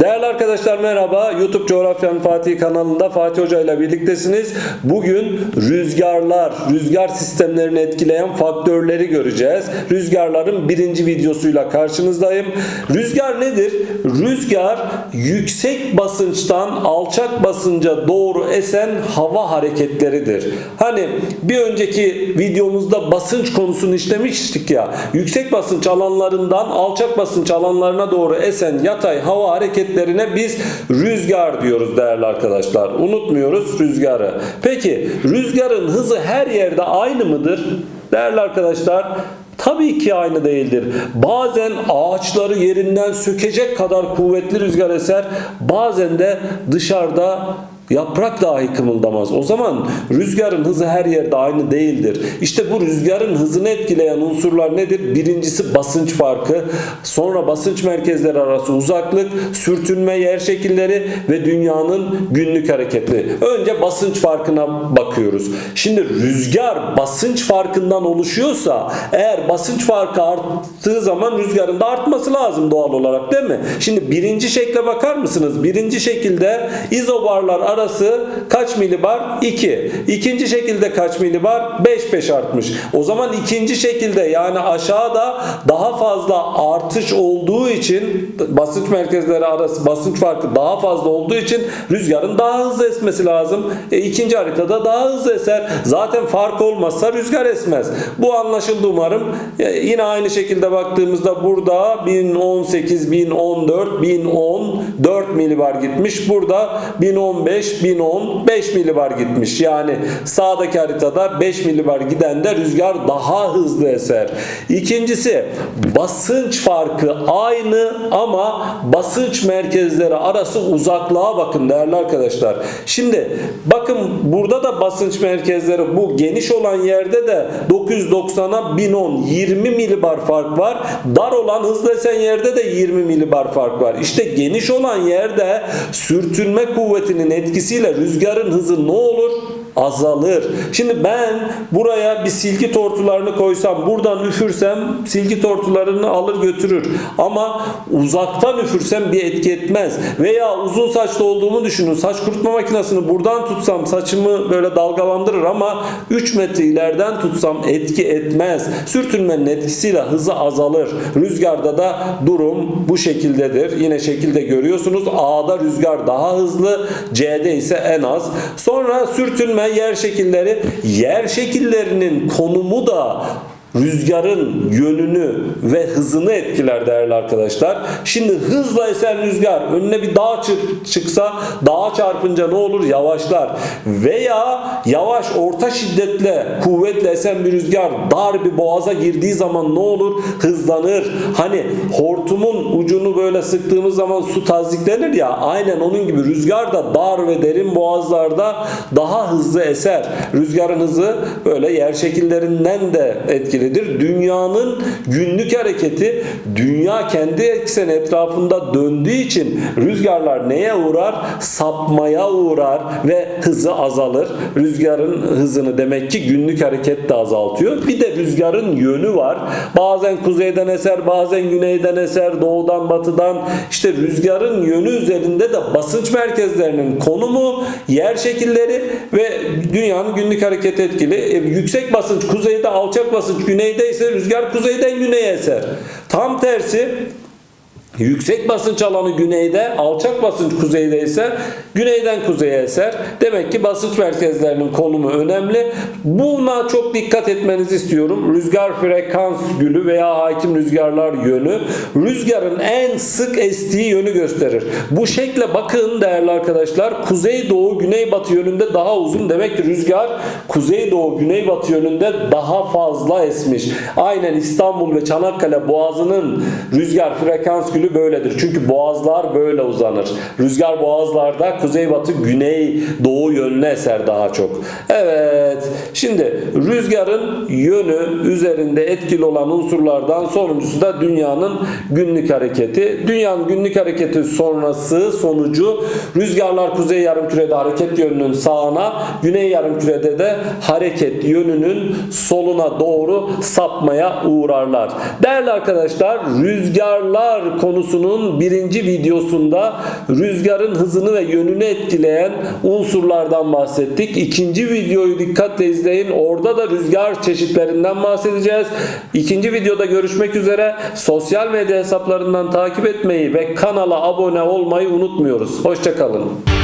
Değerli arkadaşlar merhaba. YouTube Coğrafyanın Fatih kanalında Fatih Hoca ile birliktesiniz. Bugün rüzgarlar, rüzgar sistemlerini etkileyen faktörleri göreceğiz. Rüzgarların birinci videosuyla karşınızdayım. Rüzgar nedir? Rüzgar yüksek basınçtan alçak basınca doğru esen hava hareketleridir. Hani bir önceki videomuzda basınç konusunu işlemiştik ya. Yüksek basınç alanlarından alçak basınç alanlarına doğru esen yatay hava hareketlerine biz rüzgar diyoruz değerli arkadaşlar. Unutmuyoruz rüzgarı. Peki rüzgarın hızı her yerde aynı mıdır? Değerli arkadaşlar Tabii ki aynı değildir. Bazen ağaçları yerinden sökecek kadar kuvvetli rüzgar eser. Bazen de dışarıda Yaprak dahi kımıldamaz. O zaman rüzgarın hızı her yerde aynı değildir. İşte bu rüzgarın hızını etkileyen unsurlar nedir? Birincisi basınç farkı, sonra basınç merkezleri arası uzaklık, sürtünme yer şekilleri ve dünyanın günlük hareketi. Önce basınç farkına bakıyoruz. Şimdi rüzgar basınç farkından oluşuyorsa eğer basınç farkı arttığı zaman rüzgarın da artması lazım doğal olarak değil mi? Şimdi birinci şekle bakar mısınız? Birinci şekilde izobarlar arası kaç milibar? 2. İkinci şekilde kaç milibar? 5 5 artmış. O zaman ikinci şekilde yani aşağıda daha fazla artış olduğu için basınç merkezleri arası basınç farkı daha fazla olduğu için rüzgarın daha hızlı esmesi lazım. E, ikinci haritada daha hızlı eser. Zaten fark olmazsa rüzgar esmez. Bu anlaşıldı umarım. E, yine aynı şekilde baktığımızda burada 1018, 1014, 1010 4 milibar gitmiş. Burada 1015, 1010 5 milibar gitmiş. Yani sağdaki haritada 5 milibar giden de rüzgar daha hızlı eser. İkincisi basınç farkı aynı ama basınç merkezleri arası uzaklığa bakın değerli arkadaşlar. Şimdi bakın burada da basınç merkezleri bu geniş olan yerde de 990'a 1010 20 milibar fark var. Dar olan hızlı esen yerde de 20 milibar fark var. İşte geniş olan yerde sürtünme kuvvetinin etkisiyle rüzgarın hızı ne olur? Azalır. Şimdi ben buraya bir silgi tortularını koysam, buradan üfürsem silgi tortularını alır götürür. Ama uzaktan üfürsem bir etki etmez. Veya uzun saçlı olduğumu düşünün. Saç kurutma makinesini buradan tutsam saçımı böyle dalgalandırır ama 3 metre ileriden tutsam etki etmez. Sürtünmenin etkisiyle hızı azalır. Rüzgarda da durum bu şekildedir. Yine şekilde görüyorsunuz. A'da rüzgar daha hızlı, C'de ise en az. Sonra sürtünme yer şekilleri. Yer şekillerinin konumu da rüzgarın yönünü ve hızını etkiler değerli arkadaşlar. Şimdi hızla esen rüzgar önüne bir dağ çık- çıksa dağa çarpınca ne olur? Yavaşlar. Veya yavaş orta şiddetle kuvvetle esen bir rüzgar dar bir boğaza girdiği zaman ne olur? Hızlanır. Hani hortumun ucunu böyle sıktığımız zaman su taziklenir ya aynen onun gibi rüzgar da dar ve derin boğazlarda daha hızlı eser. Rüzgarın hızı böyle yer şekillerinden de etkilidir. Dünyanın günlük hareketi dünya kendi ekseni etrafında döndüğü için rüzgarlar neye uğrar? Sapmaya uğrar ve hızı azalır. Rüzgarın hızını demek ki günlük hareket de azaltıyor. Bir de rüzgarın yönü var. Bazen kuzeyden eser, bazen güneyden eser, doğudan batıdan. İşte rüzgarın yönü üzerinde de basınç merkezlerinin konumu, yer şekilleri ve dünyanın günlük hareket etkili. E, yüksek basınç kuzeyde, alçak basınç güneyde ise rüzgar kuzeyden güneye eser. Tam tersi Yüksek basınç alanı güneyde, alçak basınç kuzeyde ise güneyden kuzeye eser. Demek ki basınç merkezlerinin konumu önemli. Buna çok dikkat etmenizi istiyorum. Rüzgar frekans gülü veya hakim rüzgarlar yönü rüzgarın en sık estiği yönü gösterir. Bu şekle bakın değerli arkadaşlar. Kuzey doğu güney batı yönünde daha uzun. Demek ki rüzgar kuzey doğu güney batı yönünde daha fazla esmiş. Aynen İstanbul ve Çanakkale boğazının rüzgar frekans gülü böyledir. Çünkü boğazlar böyle uzanır. Rüzgar boğazlarda kuzeybatı güney doğu yönüne eser daha çok. Evet. Şimdi rüzgarın yönü üzerinde etkili olan unsurlardan sonuncusu da dünyanın günlük hareketi. Dünyanın günlük hareketi sonrası sonucu rüzgarlar kuzey yarımkürede hareket yönünün sağına, güney yarımkürede de hareket yönünün soluna doğru sapmaya uğrarlar. Değerli arkadaşlar rüzgarlar konusu konusunun birinci videosunda rüzgarın hızını ve yönünü etkileyen unsurlardan bahsettik. İkinci videoyu dikkatle izleyin. Orada da rüzgar çeşitlerinden bahsedeceğiz. İkinci videoda görüşmek üzere. Sosyal medya hesaplarından takip etmeyi ve kanala abone olmayı unutmuyoruz. Hoşçakalın.